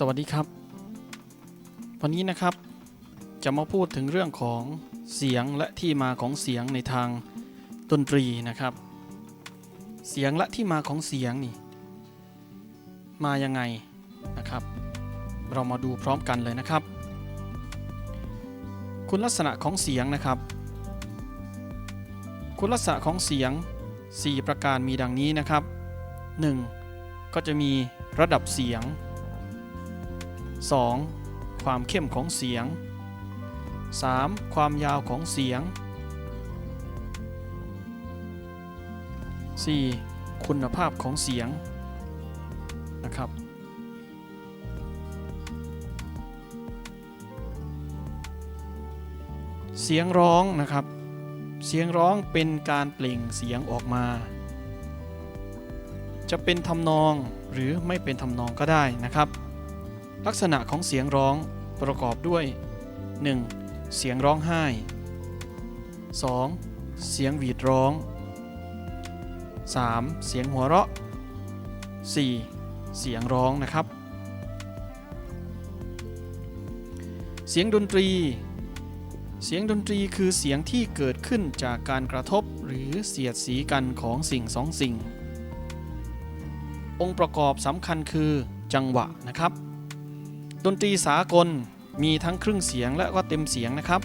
สวัสดีครับ วันนี้นะครับจะมาพูดถึงเรื่องของเสียงและที่มาของเสียงในทางดนตรีนะครับ เสียงและที่มาของเสียงนี่ มายังไงนะครับ เรามาดูพร้อมกันเลยนะครับ คุณลักษณะของเสียงนะครับ คุณลักษณะของเสียง 4 ประการมีดังนี้นะครับ 1. ก็จะมีระดับเสียง 2. ความเข้มของเสียง 3. ความยาวของเสียง 4. คุณภาพของเสียงนะครับ เสียงร้องนะครับ เสียงร้องเป็นการเปล่งเสียงออกมา จะเป็นทำนองหรือไม่เป็นทำนองก็ได้นะครับ ลักษณะของเสียงร้องประกอบด้วย 1. เสียงร้องไห้ 2. เสียงหวีดร้อง 3. เสียงหัวเราะ 4. เสียงร้องนะครับ เสียงดนตรี เสียงดนตรีคือเสียงที่เกิดขึ้นจากการกระทบหรือเสียดสีกันของสิ่งสองสิ่ง องค์ประกอบสำคัญคือจังหวะนะครับ ดนตรีสากลมีทั้งครึ่งเสียงและก็เต็มเสียงนะครับ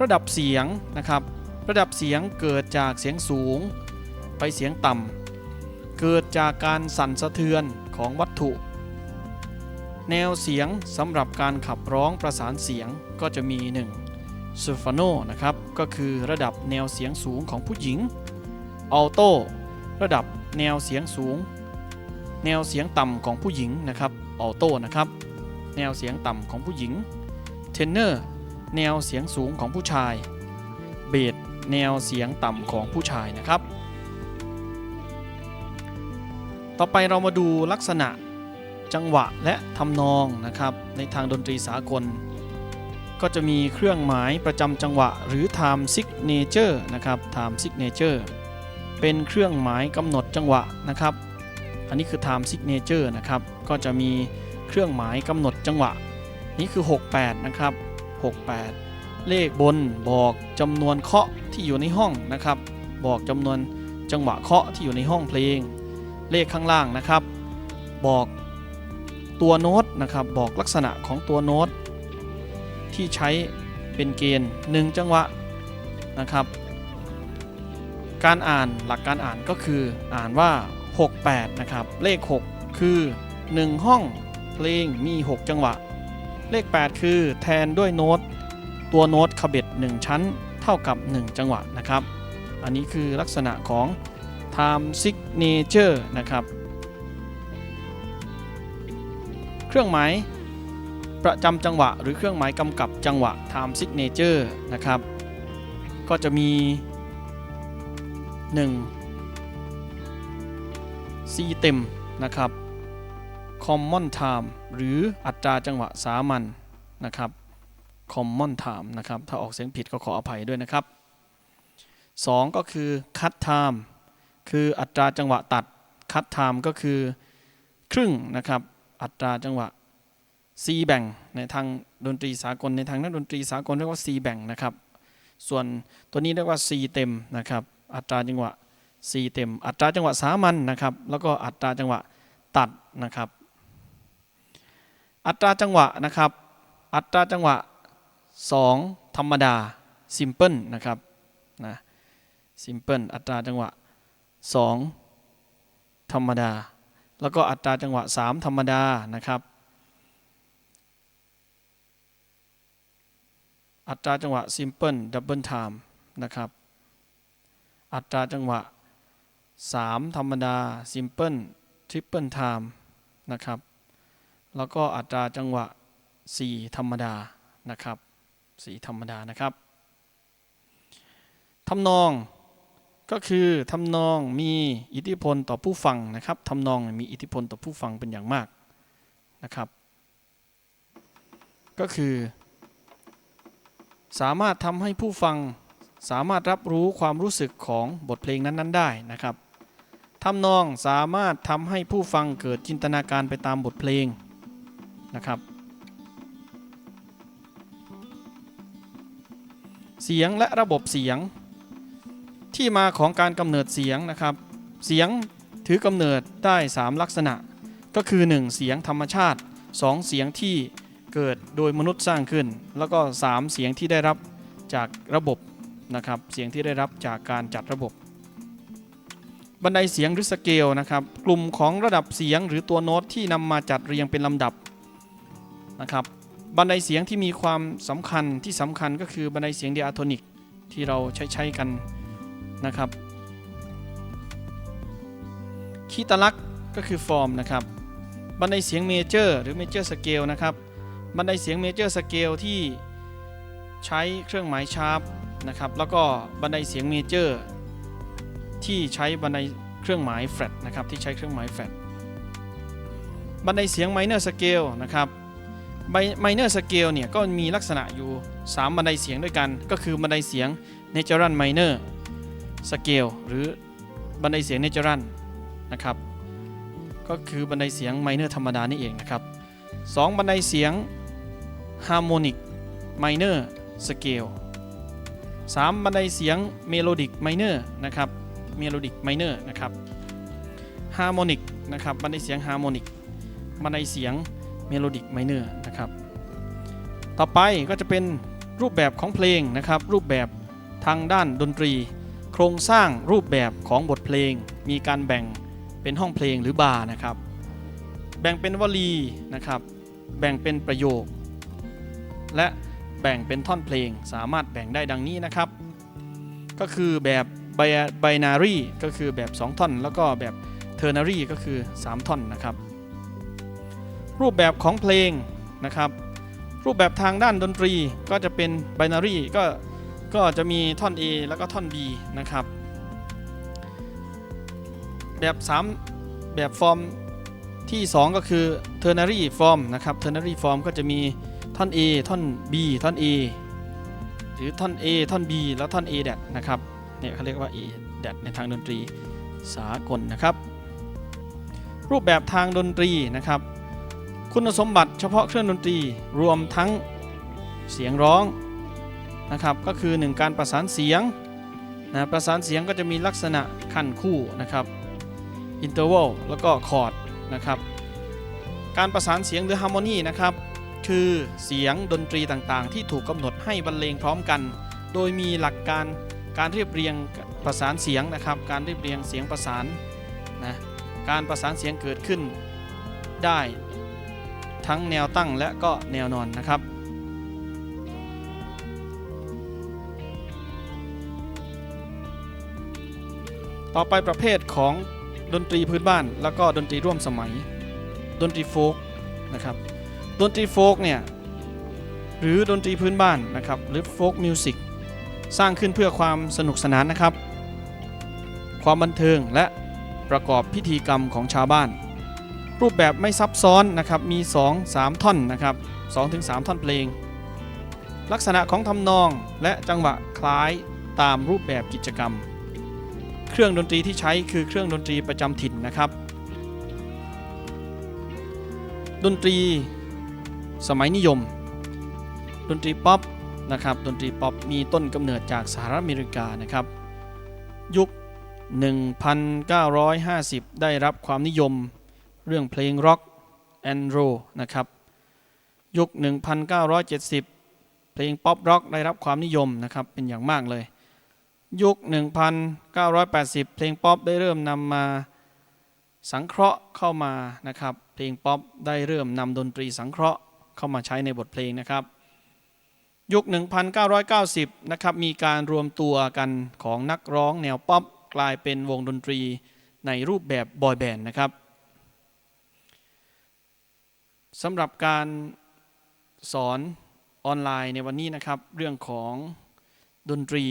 ระดับเสียงนะครับ ระดับเสียงเกิดจากเสียงสูง ไปเสียงต่ำเกิดจากการสั่นสะเทือนของวัตถุ แนวเสียงสำหรับการขับร้องประสานเสียงก็จะมี 1. ซูฟาโนนะครับก็คือระดับแนวเสียงสูงของผู้หญิงอัลโตระดับแนวเสียงสูง แนวเสียงต่ำของผู้หญิงนะครับอัลโต้นะครับ แนวเสียงต่ำของผู้หญิงเทนเนอร์แนวเสียงสูงของผู้ชายเบสแนวเสียงต่ำของผู้ชายนะครับ ต่อไปเรามาดูลักษณะจังหวะและทำนองนะครับ ในทางดนตรีสากล ก็จะมีเครื่องหมายประจำจังหวะหรือ time signature นะครับ time signature เป็นเครื่องหมายกำหนดจังหวะนะครับ อันนี้คือ time signature นะครับ ก็จะมีเครื่องหมายกำหนดจังหวะ นี่คือ 68 นะครับ 68 เลขบนบอกจำนวนเคาะที่อยู่ในห้องนะครับ บอกจำนวนจังหวะเคาะที่อยู่ในห้องเพลง เลขข้างล่างนะครับ บอกตัวโน้ตนะครับ บอกลักษณะของตัวโน้ตที่ใช้เป็นเกณฑ์ 1 จังหวะนะครับ การอ่านหลักการอ่านก็คืออ่านว่า 68 นะครับ เลข 6 คือ 1 ห้องเพลงมี 6 จังหวะ เลข 8 คือแทนด้วยโน้ต ตัวโน้ตขบเบ็ด 1 ชั้น เท่ากับ 1 จังหวะนะครับ อันนี้คือลักษณะของ time signature นะครับ เครื่องหมายประจำจังหวะ หรือเครื่องหมายกำกับจังหวะ time signature นะครับ ก็จะมี 1 C เต็มนะครับ common time หรืออัตราจังหวะสามัญนะครับ common time นะครับ ถ้าออกเสียงผิดก็ขออภัยด้วยนะครับ 2 ก็คือ cut time คืออัตราจังหวะตัด cut time ก็คือครึ่งนะครับ อัตราจังหวะ C แบ่งในทางดนตรีสากลในทางนักดนตรีสากลเรียกว่า C แบ่งนะครับ ส่วนตัวนี้เรียกว่า C เต็มนะครับ อัตราจังหวะ C เต็ม อัตราจังหวะสามัญนะครับ แล้วก็อัตราจังหวะตัดนะครับ อัตราจังหวะนะครับ อัตราจังหวะ 2 ธรรมดา simple นะครับนะ simple อัตราจังหวะ 2 ธรรมดา แล้วก็อัตราจังหวะ 3 ธรรมดานะครับอัตราจังหวะ simple double time นะครับ อัตราจังหวะ 3 ธรรมดา simple triple time นะครับ แล้วก็อัตราจังหวะ 4 ธรรมดานะครับ4ธรรมดานะครับทำนองก็คือทำนองมีอิทธิพลต่อผู้ฟังนะครับทำนองมีอิทธิพลต่อผู้ฟังเป็นอย่างมากนะครับ ก็คือ สามารถทำให้ผู้ฟังสามารถรับรู้ความรู้สึกของบทเพลงนั้น ๆ ได้นะครับ ทำนองสามารถทำให้ผู้ฟังเกิดจินตนาการไปตามบทเพลงนะครับ เสียงและระบบเสียง ที่มาของการกำเนิดเสียงนะครับ เสียงถือกำเนิดได้ 3 ลักษณะ ก็คือ 1 เสียงธรรมชาติ 2 เสียงที่เกิดโดยมนุษย์สร้างขึ้น แล้วก็ 3 เสียงที่ได้รับจากระบบนะครับ เสียงที่ได้รับจากการจัดระบบ บันไดเสียงหรือสเกลนะครับ กลุ่มของระดับเสียงหรือตัวโน้ตที่นำมาจัดเรียงเป็นลำดับนะครับ บันไดเสียงที่มีความสำคัญที่สำคัญก็คือบันไดเสียงเดียโทนิกที่เราใช้ใช้กันนะครับคีตลักษ์ก็คือฟอร์มนะครับ บันไดเสียงเมเจอร์หรือเมเจอร์สเกลนะครับ บันไดเสียงเมเจอร์สเกลที่ใช้เครื่องหมายชาร์ปนะครับ แล้วก็บันไดเสียงเมเจอร์ ที่ใช้บันไดเครื่องหมายแฟลตนะครับที่ใช้เครื่องหมายแฟลตบันไดเสียงไมเนอร์สเกลนะครับไมเนอร์สเกลเนี่ยก็มีลักษณะอยู่ 3 บันไดเสียงด้วยกัน ก็คือบันไดเสียง natural minor scale หรือบันไดเสียง natural นะครับก็คือบันไดเสียง minor ธรรมดานี่เองนะครับสองบันไดเสียง harmonic minor scale สามบันไดเสียง melodic minor นะครับ melodic minor นะครับ harmonic นะครับบันไดเสียง harmonic บันไดเสียง melodic minor นะครับต่อไปก็จะเป็นรูปแบบของเพลงนะครับ รูปแบบทางด้านดนตรี โครงสร้างรูปแบบของบทเพลง มีการแบ่งเป็นห้องเพลงหรือบาร์นะครับ แบ่งเป็นวลีนะครับ แบ่งเป็นประโยค และแบ่งเป็นท่อนเพลงสามารถแบ่งได้ดังนี้นะครับ ก็คือแบบ ไบนารีก็คือแบบ 2 ท่อน แล้วก็แบบเทอร์นารีก็คือ 3 ท่อนนะครับ รูปแบบของเพลงนะครับ รูปแบบทางด้านดนตรีก็จะเป็นไบนารีก็ก็จะมีท่อน A แล้วก็ท่อน B นะครับ แบบ 3 แบบฟอร์มที่ 2 ก็คือ ternary form นะครับ ternary form ก็จะมีท่อน A ท่อน B ท่อน A หรือท่อน A ท่อน B แล้วท่อน A แดดนะครับ เนี่ยเขาเรียกว่า A แดดในทางดนตรีสากลนะครับ รูปแบบทางดนตรีนะครับ คุณสมบัติเฉพาะเครื่องดนตรี รวมทั้งเสียงร้องนะครับ ก็คือ 1 การประสานเสียงนะประสานเสียงก็จะมีลักษณะขั้นคู่นะครับอินเตอร์วลแล้วก็คอร์ดนะครับการประสานเสียงหรือฮาร์โมนีนะครับคือเสียงดนตรีต่างๆ ที่ถูกกำหนดให้บรรเลงพร้อมกัน โดยมีหลักการ การเรียบเรียงประสานเสียงนะครับ การเรียบเรียงเสียงประสานนะการประสานเสียงเกิดขึ้นได้ทั้งแนวตั้งและก็แนวนอนนะครับต่อไปประเภทของดนตรีพื้นบ้าน แล้วก็ดนตรีร่วมสมัย ดนตรีโฟกนะครับดนตรีโฟกเนี่ยหรือดนตรีพื้นบ้านนะครับหรือโฟกมิวสิก สร้างขึ้นเพื่อความสนุกสนานนะครับ ความบันเทิงและประกอบพิธีกรรมของชาวบ้าน รูปแบบไม่ซับซ้อนนะครับมี 2-3 ท่อนนะครับ2-3 ท่อนเพลง ลักษณะของทำนองและจังหวะคล้ายตามรูปแบบกิจกรรม เครื่องดนตรีที่ใช้คือเครื่องดนตรีประจำถิ่นนะครับ ดนตรีสมัยนิยม ดนตรีป๊อป นะครับดนตรีป๊อปมีต้นกำเนิดจากสหรัฐอเมริกานะครับ ยุค 1950 ได้รับความนิยมเรื่องเพลงร็อกแอนด์โรนะครับ ยุค 1970 เพลงป๊อปร็อกได้รับความนิยมนะครับเป็นอย่างมากเลย ยุค 1980 เพลงป๊อปได้เริ่มนำมาสังเคราะห์เข้ามานะครับ เพลงป๊อปได้เริ่มนำดนตรีสังเคราะห์เข้ามาใช้ในบทเพลงนะครับ ยุค 1990 นะครับ มีการรวมตัวกันของนักร้องแนวป๊อปกลายเป็นวงดนตรีในรูปแบบบอยแบนด์นะครับสำหรับการสอนออนไลน์ในวันนี้นะครับ เรื่องของดนตรี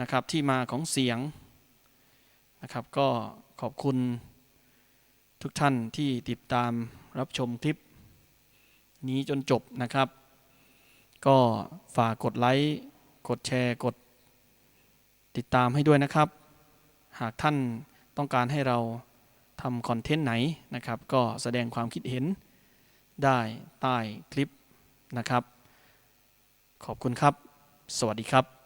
นะครับที่มาของเสียงนะครับ ก็ขอบคุณทุกท่านที่ติดตามรับชมคลิป นี้จนจบนะครับ ก็ฝากกดไลค์ กดแชร์ กดติดตามให้ด้วยนะครับ หากท่านต้องการให้เราทำคอนเทนต์ไหนนะครับ ก็แสดงความคิดเห็นได้ใต้คลิปนะครับ ขอบคุณครับ สวัสดีครับ